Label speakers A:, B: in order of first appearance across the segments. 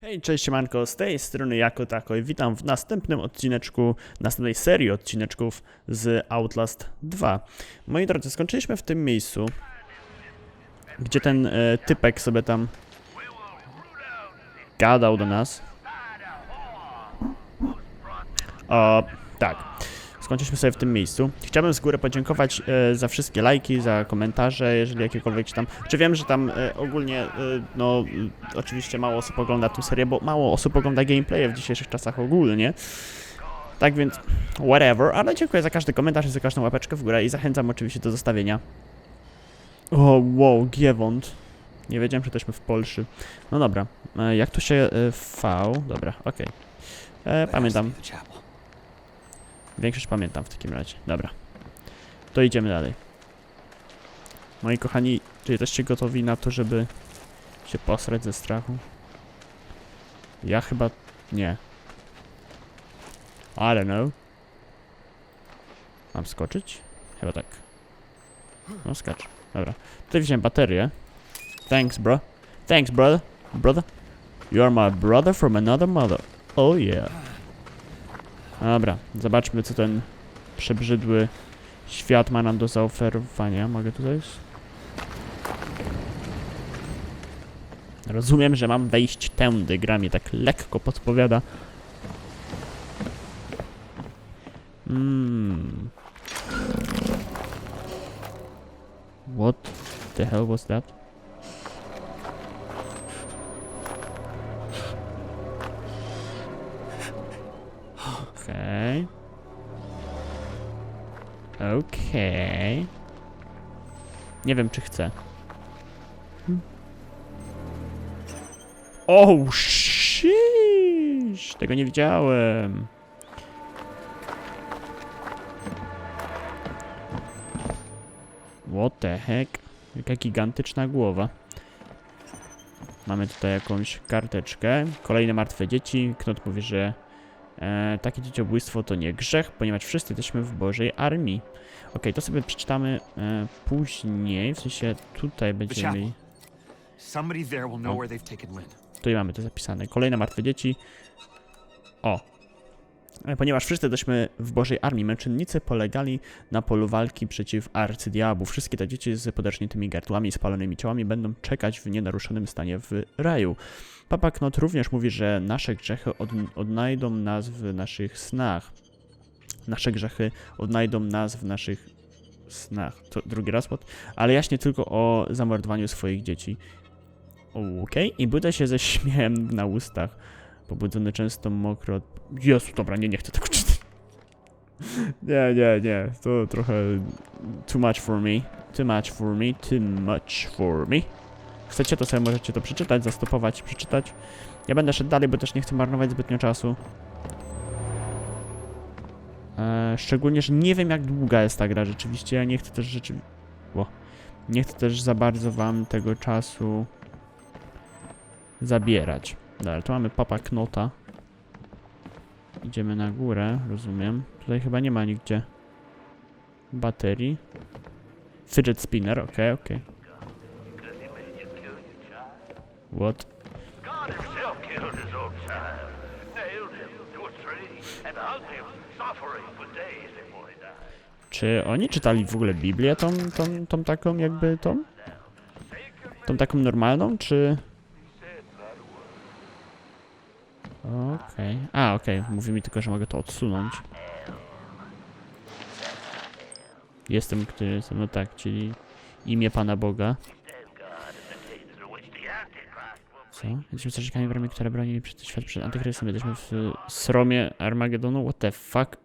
A: Hej, cześć siemanko, z tej strony Jako Tako i witam w następnym odcineczku, następnej serii odcineczków z Outlast 2. Moi drodzy, skończyliśmy w tym miejscu, gdzie ten e, typek sobie tam gadał do nas. O, tak. Skończyliśmy sobie w tym miejscu. Chciałbym z góry podziękować e, za wszystkie lajki, za komentarze, jeżeli jakiekolwiek się tam... Czy wiem, że tam e, ogólnie, e, no, oczywiście mało osób ogląda tę serię, bo mało osób ogląda gameplaye w dzisiejszych czasach ogólnie. Tak więc, whatever, ale dziękuję za każdy komentarz i za każdą łapeczkę w górę i zachęcam oczywiście do zostawienia. O, wow, Giewont. Nie wiedziałem, że jesteśmy w Polsce. No dobra, jak tu się V... Dobra, okej. E, Pamiętam. Większość pamiętam w takim razie. Dobra. To idziemy dalej. Moi kochani, czy jesteście gotowi na to, żeby się posrać ze strachu? Ja chyba nie. I don't know. Mam skoczyć? Chyba tak. No skacz. Dobra. Tutaj wziąłem baterię. Thanks, bro. Thanks, brother. Brother. You are my brother from another mother. Oh yeah. Dobra, zobaczmy co ten przebrzydły świat ma nam do zaoferowania. Mogę tu zejść? Rozumiem, że mam wejść tędy. Gra mi tak lekko podpowiada. Mmm. What the hell was that? Okej. Nie wiem, czy chcę. Hmm. Oh, shish! Tego nie widziałem. What the heck? Jaka gigantyczna głowa. Mamy tutaj jakąś karteczkę. Kolejne martwe dzieci. Knot mówi, że E, takie dzieciobójstwo to nie grzech, ponieważ wszyscy jesteśmy w Bożej Armii. Okej, to sobie przeczytamy e, później, w sensie tutaj będziemy mieli...
B: Somebody there will know where they've taken Lynn.
A: Tutaj mamy to zapisane. Kolejne martwe dzieci. O. E, Ponieważ wszyscy jesteśmy w Bożej Armii, męczennicy polegali na polu walki przeciw arcydiabłu. Wszystkie te dzieci z podaczniętymi gardłami i spalonymi ciałami będą czekać w nienaruszonym stanie w raju. Papa Knot również mówi, że nasze grzechy od, odnajdą nas w naszych snach. Nasze grzechy odnajdą nas w naszych snach. To drugi raz, what? Ale jaśnie tylko o zamordowaniu swoich dzieci. Okej, i budzę się ze śmiechem na ustach. Pobudzony często mokro. Jezu, dobra, nie, nie chcę tego czytać. Nie, nie, nie. To trochę. Too much for me. Too much for me. Too much for me. Chcecie, to sobie możecie to przeczytać, zastopować, przeczytać. Ja będę szedł dalej, bo też nie chcę marnować zbytnio czasu. E, szczególnie, że nie wiem jak długa jest ta gra rzeczywiście. Ja nie chcę też rzeczywiście. Nie chcę też za bardzo wam tego czasu zabierać. Dobra, tu mamy papa knota. Idziemy na górę, rozumiem. Tutaj chyba nie ma nigdzie baterii. Fidget spinner, okej, okej. What? Czy oni czytali w ogóle Biblię tą, tą, tą taką jakby tą? Tą taką normalną, czy... Okej. A, okej. Mówi mi tylko, że mogę to odsunąć. Jestem, który jestem, no tak, czyli imię Pana Boga. Co? Jesteśmy strażnikami w Romie, które bronili przed świat przed Antychrystem. Jesteśmy w Sromie Armagedonu. What the fuck?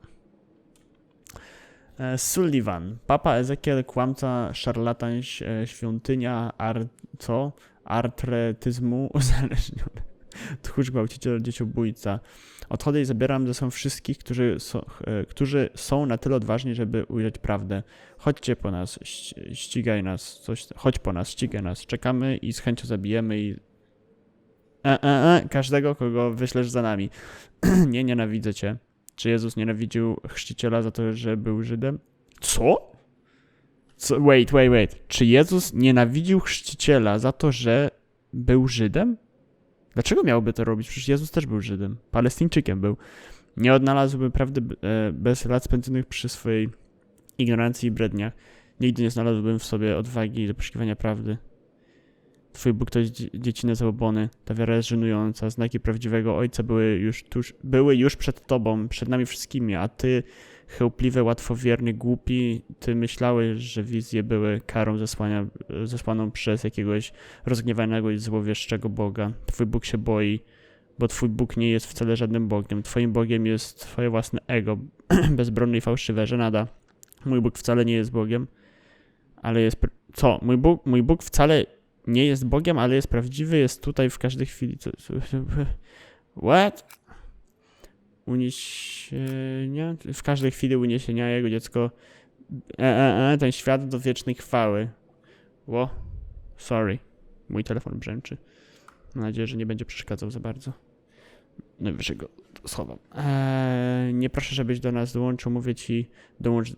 A: E, Sullivan. Papa Ezekiel, kłamca, szarlatan, e, świątynia, ar... co? Artretyzmu, uzależniony. Tchórz, gwałciciel, dzieciobójca. Odchodzę i zabieram ze sobą wszystkich, którzy są, e, którzy są na tyle odważni, żeby ujrzeć prawdę. Chodźcie po nas, ści- ścigaj nas, coś, chodź po nas, ścigaj nas. Czekamy i z chęcią zabijemy i E, e, e, każdego, kogo wyślesz za nami. nie nienawidzę cię. Czy Jezus nienawidził chrzciciela za to, że był Żydem? Co? Co? Wait, wait, wait. Czy Jezus nienawidził chrzciciela za to, że był Żydem? Dlaczego miałby to robić? Przecież Jezus też był Żydem. Palestyńczykiem był. Nie odnalazłby prawdy e, bez lat spędzonych przy swojej ignorancji i bredniach. Nigdy nie znalazłbym w sobie odwagi do poszukiwania prawdy. Twój Bóg to jest dzie- dziecinne zabobony. Ta wiara jest żenująca. Znaki prawdziwego Ojca były już tuż, były już przed Tobą, przed nami wszystkimi, a Ty, chełpliwy, łatwowierny, głupi, Ty myślałeś, że wizje były karą zesłania, zesłaną przez jakiegoś rozgniewanego i złowieszczego Boga. Twój Bóg się boi, bo Twój Bóg nie jest wcale żadnym Bogiem. Twoim Bogiem jest Twoje własne ego, bezbronne i fałszywe, żenada. Mój Bóg wcale nie jest Bogiem, ale jest... Co? Mój Bóg, mój Bóg wcale nie jest Bogiem, ale jest prawdziwy, jest tutaj w każdej chwili. What? Uniesienia? W każdej chwili uniesienia jego dziecko. E, e, e, ten świat do wiecznej chwały. Ło. Sorry. Mój telefon brzęczy. Mam nadzieję, że nie będzie przeszkadzał za bardzo. Najwyżej go schowam. Eee, nie proszę, żebyś do nas dołączył. Mówię ci, dołącz.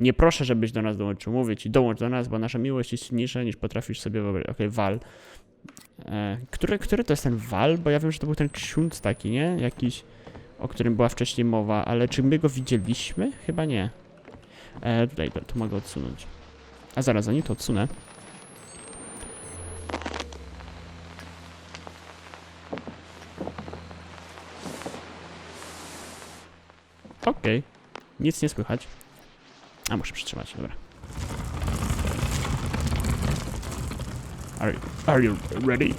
A: Nie proszę, żebyś do nas dołączył. Mówię ci, dołącz do nas, bo nasza miłość jest silniejsza niż potrafisz sobie wyobrazić. Okej, wal. Eee, który, który to jest ten wal? Bo ja wiem, że to był ten ksiądz taki, nie? Jakiś, o którym była wcześniej mowa, ale czy my go widzieliśmy? Chyba nie. Eee, tutaj to, to mogę odsunąć. A zaraz, zanim to odsunę. Okej. Nic nie słychać. A, muszę przytrzymać, dobra. Are, are you ready?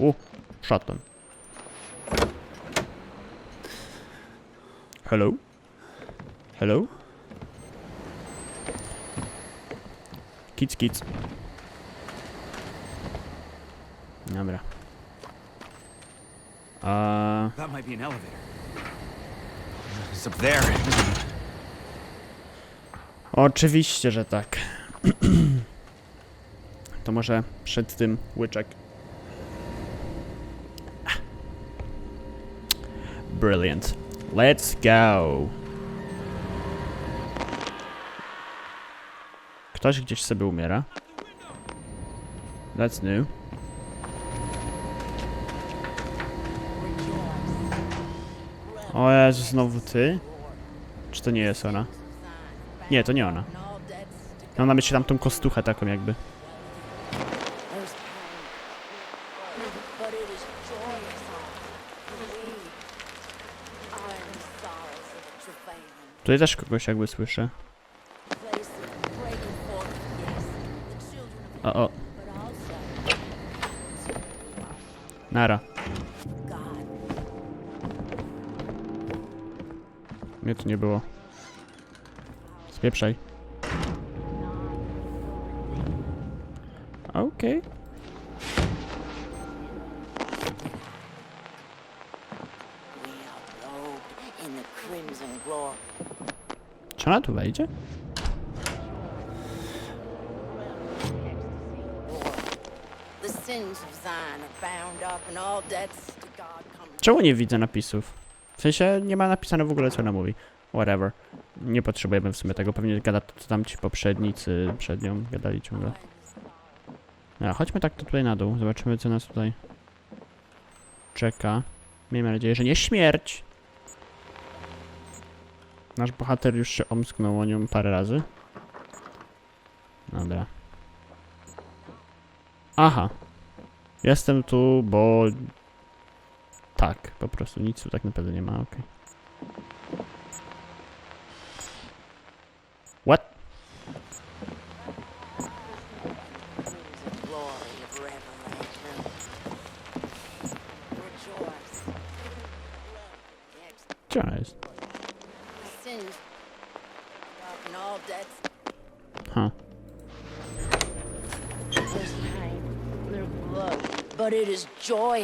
A: o, szatan. Hello? Hello? Kids, kids. Dobra. A...
B: That might be an elevator. It's up there?
A: Oczywiście, że tak. to może przed tym łyczek. Brilliant. Let's go. Ktoś gdzieś sobie umiera. That's new. O Jezu, znowu ty? Czy to nie jest ona? Nie, to nie ona. Ona ma się tam tą kostuchę taką jakby.
C: There's pain, but it is joyous all we are in sorrows of travailing,
A: Tutaj też kogoś jakby słyszę. O, o, nara. Mnie tu nie było. Spieprzaj.
C: God come.
A: Czemu nie widzę napisów? W sensie nie ma napisane w ogóle co ona mówi. Whatever. Nie potrzebujemy w sumie tego. Pewnie gada to co tam ci poprzednicy przed nią gadali ciągle. No, chodźmy tak to tutaj na dół. Zobaczymy co nas tutaj czeka. Miejmy nadzieję, że nie śmierć. Nasz bohater już się omsknął o nią parę razy. Dobra. Aha. Jestem tu, bo tak, po prostu nic tu tak naprawdę nie ma, okej. What?
C: crimson glory of revelation. Rejoice. The
A: Gdzie ona jest?
C: sins up, and all debts
A: Ha.
C: There's pain, there's blood, but it is joyous all, for we
A: A, wróciła na miejsce.
C: are
A: okej.
C: in sorrows of a travailing woman. From this arbor is the place of the breaking forth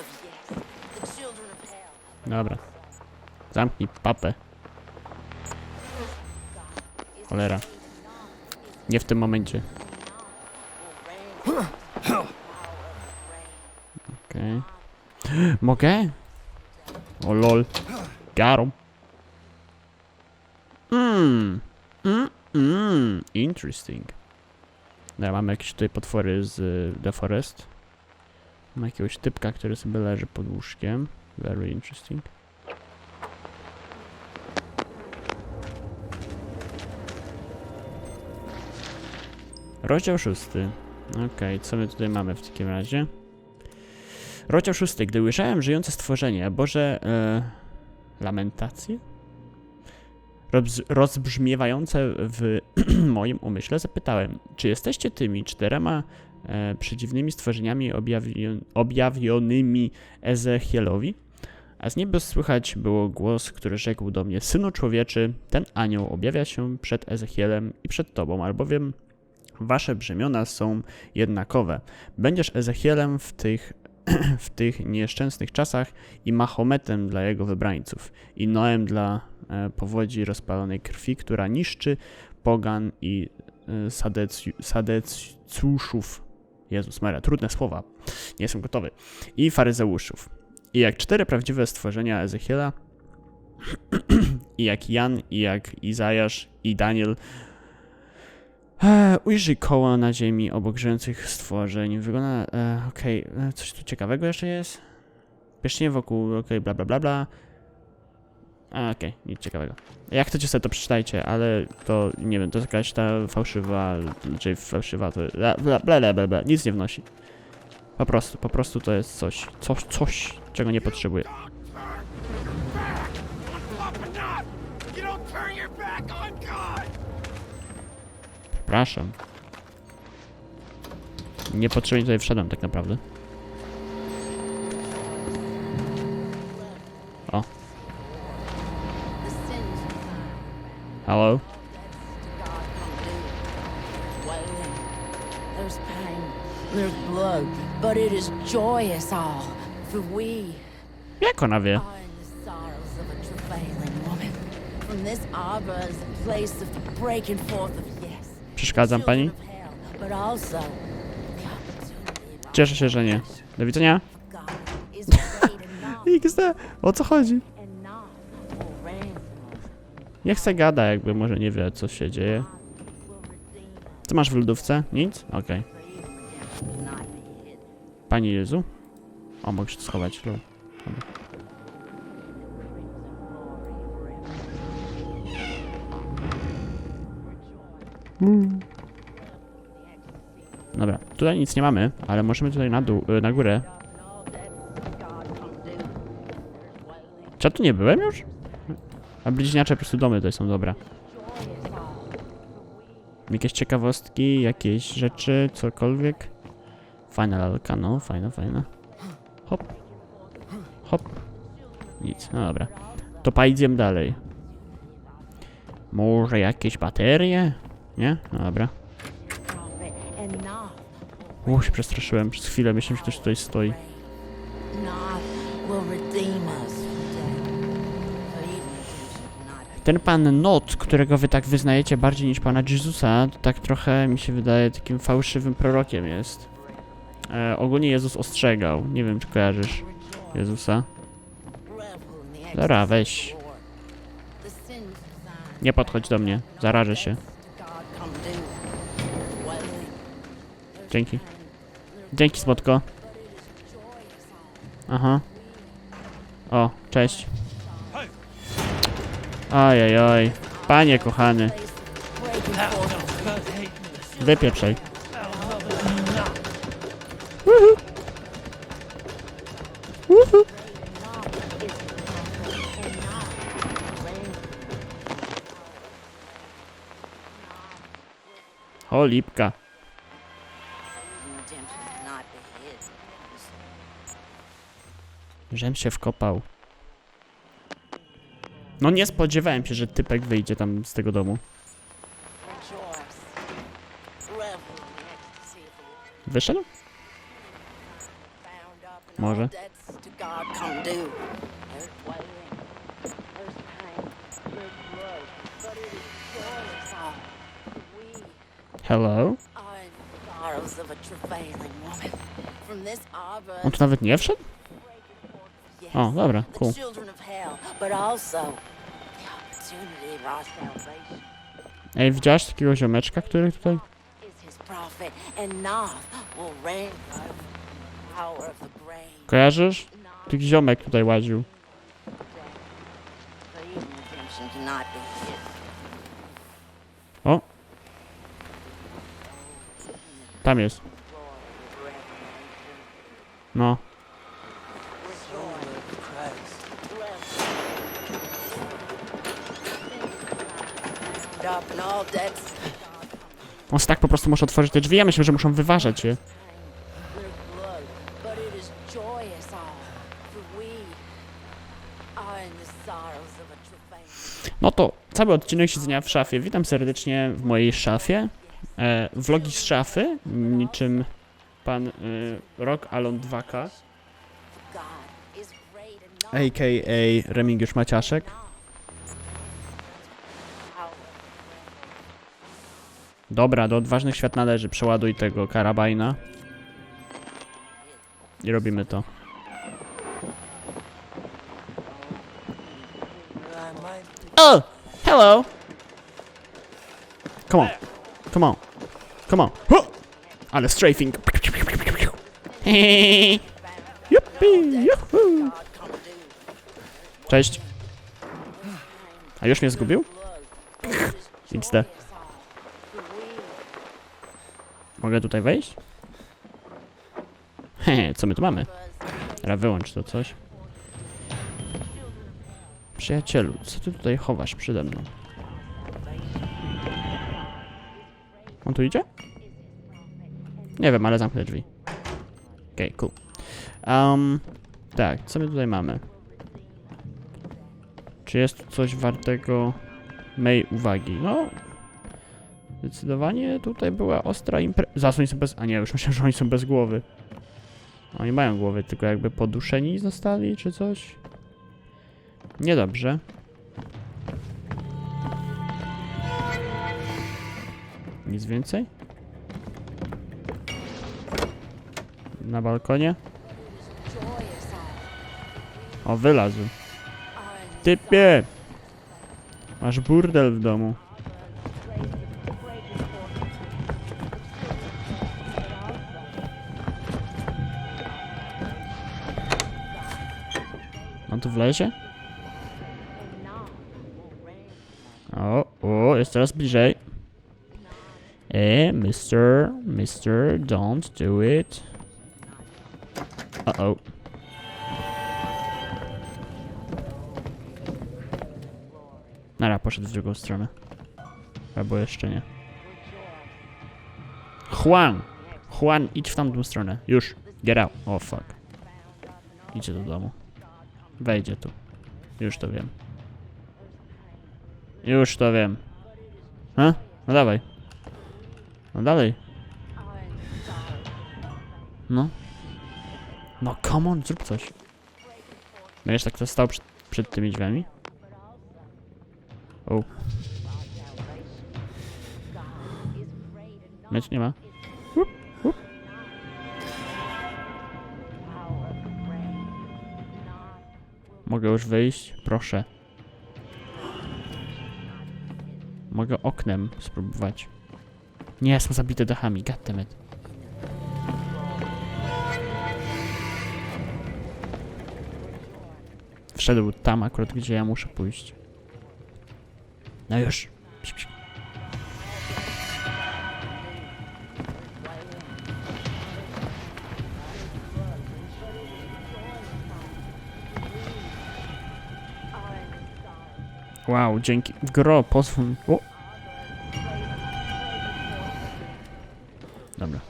C: of yes, the children of hell.
A: Dobra. Zamknij papę. Cholera. Nie w tym momencie. Okej. Mogę? O lol. Garum. Mm. Mm. Interesting. Dobra, mamy jakieś tutaj potwory z y, The Forest. Mamy jakiegoś typka, który sobie leży pod łóżkiem. Very interesting. Rozdział szósty. Okej, co my tutaj mamy w takim razie? Rozdział szósty. Gdy ujrzałem żyjące stworzenie, Boże e, lamentacje? Rozbrzmiewające w moim umyśle, zapytałem, czy jesteście tymi czterema e, przedziwnymi stworzeniami objawio- objawionymi Ezechielowi? A z nieba słychać było głos, który rzekł do mnie, Synu człowieczy, ten anioł objawia się przed Ezechielem i przed tobą, albowiem wasze brzemiona są jednakowe. Będziesz Ezechielem w tych, w tych nieszczęsnych czasach i Mahometem dla jego wybrańców, i Noem dla powodzi rozpalonej krwi, która niszczy pogan i e, sadecju, sadecjuszów. Jezus Maria, trudne słowa, nie jestem gotowy. I faryzeuszów. I jak cztery prawdziwe stworzenia Ezechiela, i jak Jan, i jak Izajasz, i Daniel, E, ujrzyj koło na ziemi obok żyjących stworzeń. Wygląda. E, Okej, e, coś tu ciekawego jeszcze jest? Pierścienie wokół, okej, bla bla bla bla. Okej, nic ciekawego. Jak chcecie sobie to przeczytajcie, ale to nie wiem, to jest jakaś ta fałszywa, czyli fałszywa to. Bla bla bla bla, bla, nic nie wnosi. Po prostu, po prostu to jest coś, coś, coś, czego nie potrzebuję. Przepraszam. Niepotrzebnie tutaj wszedłem tak naprawdę. Hello.
C: There's pain. There's blood. But it is joyous all. For we
A: Jak ona wie?
C: are in the sorrows of a travailing woman. From this arbor is the place of the breaking forth of yes.
A: Przeszkadzam pani?
C: children of hell, But also
A: Cieszę się, że nie. Do widzenia.
C: God is great enough
A: XD, o co chodzi? Nie chcę gada, jakby może nie wie, co się dzieje. Co masz w lodówce? Nic? Okej.
C: Hid.
A: Pani Jezu? O, mogę się schować. Lol. Dobra, tutaj nic nie mamy, ale możemy tutaj na dół, na górę. Czy ja tu nie byłem już? A bliźniacze po prostu domy tutaj są, dobra. Jakieś ciekawostki, jakieś rzeczy, cokolwiek. Fajna lalka, no, fajna, fajna. Hop. Hop. Nic, no dobra. To pa idziemy dalej. Może jakieś baterie? Nie? No dobra. Uuu, się przestraszyłem. Przez chwilę myślałem, że ktoś tutaj stoi. Ten pan Not, którego wy tak wyznajecie bardziej niż pana Jezusa, to tak trochę mi się wydaje takim fałszywym prorokiem jest. E, ogólnie Jezus ostrzegał. Nie wiem, czy kojarzysz Jezusa. Dobra, weź. Nie podchodź do mnie. Zarażę się. Dzięki. Dzięki, Spotko. Aha. O, cześć. Ojej, oj. Panie kochany,
C: Breaking forth of
A: wypieprzaj. O, lipka. Żem się wkopał. No nie spodziewałem się, że typek wyjdzie tam z tego domu. Wyszedł? Może. Hello? On tu nawet nie wszedł? O, dobra, cool.
C: Ej, widziałaś takiego ziomeczka, który tutaj... Kojarzysz? Tych ziomek tutaj łaził. O! Tam jest. No.
A: Up and all debts
C: On tak po prostu muszę otworzyć te drzwi, ja myślę, że muszą wyważać je. No to cały odcinek siedzenia w szafie. Witam serdecznie w mojej szafie. E, vlogi z szafy, niczym pan e, Rock Alon 2K,
A: God is great and not
C: a.k.a. Remigiusz Maciaszek. Dobra, do odważnych świat należy. Przeładuj tego karabajna. I robimy to. Oh! Hello! Come on. Come on. Come on. Huh! Ale strafing. Cześć. A już mnie zgubił? XD. Mogę tutaj wejść? Hehe, co my tu mamy? Teraz wyłącz to coś. Przyjacielu, co ty tutaj chowasz przede mną? On tu idzie? Nie wiem, ale zamknę drzwi. Okej, cool. Um, tak, co my tutaj mamy? Czy jest coś wartego mej uwagi? No, zdecydowanie tutaj była ostra impreza. Oni są bez... A nie, już myślałem, że oni są bez głowy. Oni mają głowy, tylko jakby poduszeni zostali, czy coś? Niedobrze. Nic więcej? Na balkonie? O, wylazł. Typie! Masz burdel w domu. On tu wlezie? O, o, jest coraz bliżej. E, mister, mister, don't do it. Uh-oh. Nara, poszedł w drugą stronę. Albo jeszcze nie. Juan! Juan, idź w tamtą stronę. Już. Get out. Oh fuck. Idzie do domu. Wejdzie tu. Już to wiem. Już to wiem. Ha? No dawaj. No dalej. No. No come on, zrób coś. Będziesz tak stał przed, przed tymi drzwiami? O. Mecz nie ma. Mogę już wyjść? Proszę. Mogę oknem spróbować. Nie, są zabite dachami, goddammit. Wszedł tam akurat, gdzie ja muszę pójść. No już. Psi, psi. Wow, dzięki. Gro, pozwól. O. Dobra.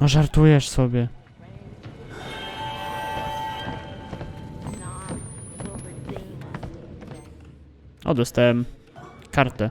C: No żartujesz sobie. O, dostałem kartę.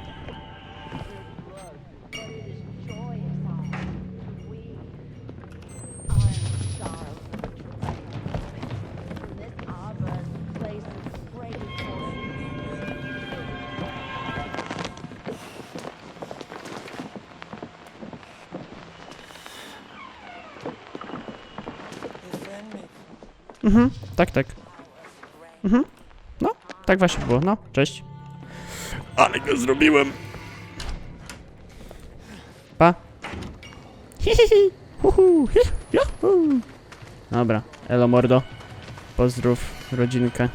A: Mhm, tak, tak. Mhm, no, tak właśnie było, no, cześć. Ale go zrobiłem. Pa. Hi, hi, hi. Juhu. Dobra, elo mordo. Pozdrów rodzinkę.